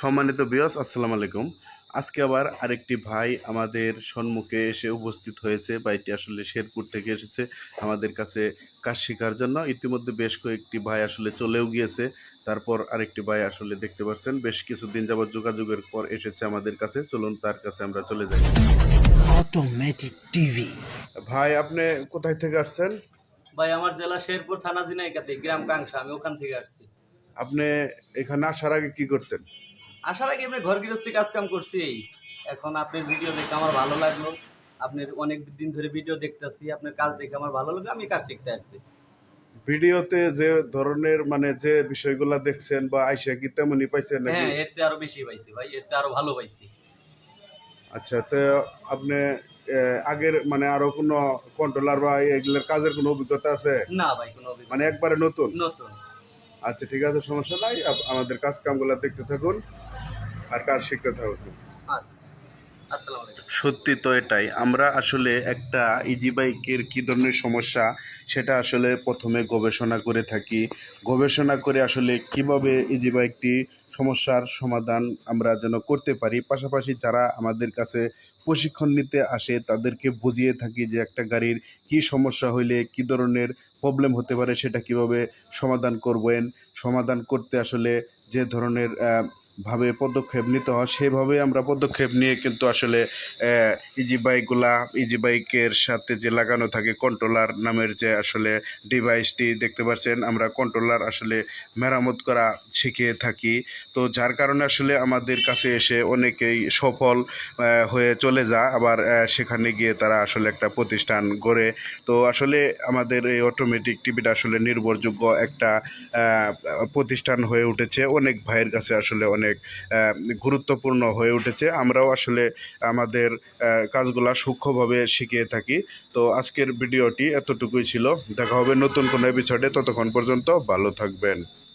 সম্মানিত বিয়স আসসালামু আলাইকুম। আজকে আবার আরেকটি ভাই আমাদের সম্মুখে এসে উপস্থিত হয়েছে। ভাইটি আসলে শেরপুর থেকে এসেছে আমাদের কাছে কাজ শেখার জন্য। ইতিমধ্যে বেশ কয়েকটি ভাই আসলে চলেও গিয়েছে। তারপর আরেকটি ভাই আসলে দেখতে পাচ্ছেন বেশ কিছুদিন যাবত যোগাযোগের পর এসেছে আমাদের কাছে। চলুন তার কাছে আমরা চলে যাই। অটোমেটিক টিভি ভাই আপনি কোথায় থেকে আসছেন? ভাই আমার জেলা শেরপুর থানা জিনাইকাতে গ্রাম কাংসা আমি ওখান থেকে আসছি। আপনি এখানে আসার আগে কি করতেন? আসার আগে আমি ঘর গৃহস্থী কাজ কাম করছি। এখন আপনার ভিডিও দেখে আমার ভালো লাগল। আপনার অনেক দিন ধরে ভিডিও দেখতেছি আপনার কাজ দেখে আমার ভালো লাগল আমি কাজ শিখতে আসছি। ভিডিওতে যে ধরনের মানে যে বিষয়গুলো দেখছেন বা আইসা কি তেমনই পাইছেন নাকি? হ্যাঁ এর চেয়ে আরও বেশি পাইছি ভাই এর চেয়ে আরও ভালো পাইছি। আচ্ছা তো আপনি আগের মানে আরও কোনো কন্ট্রোলার বা এগুলোর কাজের কোনো অভিজ্ঞতা আছে? না ভাই কোনো অভিজ্ঞতা মানে একবারে নতুন? নতুন। আচ্ছা ঠিক আছে সমস্যা নাই। আমাদের কাজ কামগুলো দেখতে থাকুন। আর কাজ শিখতে থাকুন আচ্ছা। আসসালামু আলাইকুম। সত্যি তো এটাই। আমরা আসলে একটা ইজি বাইকের কী ধরনের সমস্যা সেটা আসলে প্রথমে গবেষণা করে থাকি। গবেষণা করে আসলে কীভাবে ইজি বাইকটি সমস্যার সমাধান আমরা যেন করতে পারি। পাশাপাশি যারা আমাদের কাছে প্রশিক্ষণ নিতে আসে তাদেরকে বুঝিয়ে থাকি যে একটা গাড়ির কি সমস্যা হইলে কি ধরনের প্রবলেম হতে পারে সেটা কীভাবে সমাধান করবেন। সমাধান করতে আসলে যে ধরনের ভাবে পদক্ষেপ নিতে হয় সেভাবে আমরা পদক্ষেপ নিয়ে কিন্তু আসলে ইজি বাইকগুলা ইজি বাইকের সাথে যে লাগানো থাকে কন্ট্রোলার নামের যে আসলে ডিভাইসটি দেখতে পাচ্ছেন, আমরা কন্ট্রোলার আসলে মেরামত করা শিখে থাকি। তো যার কারণে আসলে আমাদের কাছে এসে অনেকেই সফল হয়ে চলে যায়। আবার সেখানে গিয়ে তারা আসলে একটা প্রতিষ্ঠান গড়ে। তো আসলে আমাদের এই অটোমেটিক টিভিটা আসলে নির্ভরযোগ্য একটা প্রতিষ্ঠান হয়ে উঠেছে। অনেক ভাইয়ের কাছে আসলে অনেক আহ, গুরুত্বপূর্ণ হয়ে উঠেছে। আমরাও আসলে আমাদের কাজগুলা সূক্ষ্মভাবে শিখিয়ে থাকি। তো আজকের ভিডিওটি এতটুকুই ছিল। দেখা হবে নতুন কোনো এপিসোডে ততক্ষণ পর্যন্ত ভালো থাকবেন।